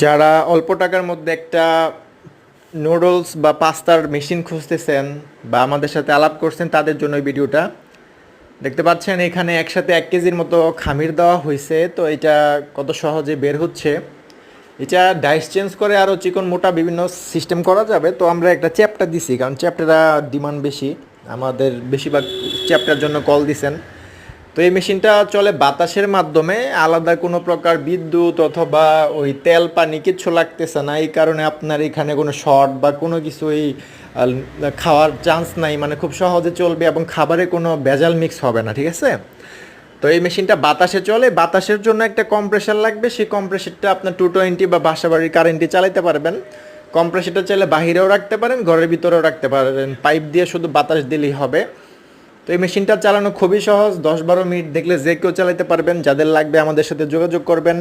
যারা অল্প টাকার মধ্যে একটা নুডলস বা পাস্তার মেশিন খুঁজতেছেন বা আমাদের সাথে আলাপ করছেন, তাদের জন্য এই ভিডিওটা। দেখতে পাচ্ছেন, এখানে একসাথে এক কেজির মতো খামির দেওয়া হয়েছে। তো এটা কত সহজে বের হচ্ছে। এটা ডাইস চেঞ্জ করে আরও চিকন মোটা বিভিন্ন সিস্টেম করা যাবে। তো আমরা একটা চ্যাপটা দিছি, কারণ চ্যাপটারা ডিমান্ড বেশি। আমাদের বেশিরভাগ চ্যাপটার জন্য কল দিছেন। তো এই মেশিনটা চলে বাতাসের মাধ্যমে আলাদা কোনো প্রকার বিদ্যুৎ অথবা ওই তেল পানি কিচ্ছু লাগতেছে না। এই কারণে আপনার এখানে কোনো শর্ট বা কোনো কিছুই আহ, খাওয়ার চান্স নাই। মানে খুব সহজে চলবে এবং খাবারে কোনো ভেজাল মিক্স হবে না ঠিক আছে? তো এই মেশিনটা বাতাসে চলে। বাতাসের জন্য একটা কম্প্রেসার লাগবে। সেই কম্প্রেসারটা আপনার টু টোয়েন্টি বা বাসা বাড়ির কারেন্টে চালাতে পারবেন। কম্প্রেসারটা চাইলে বাহিরেও রাখতে পারেন ঘরের ভিতরেও রাখতে পারেন। পাইপ দিয়ে শুধু বাতাস দিলেই হবে। তো এই মেশিনটা চালানো খুবই সহজ, দশ বারো মিনিট দেখলে যে কেউ চালাতে পারবেন, যাদের লাগবে আমাদের সাথে যোগাযোগ করবেন।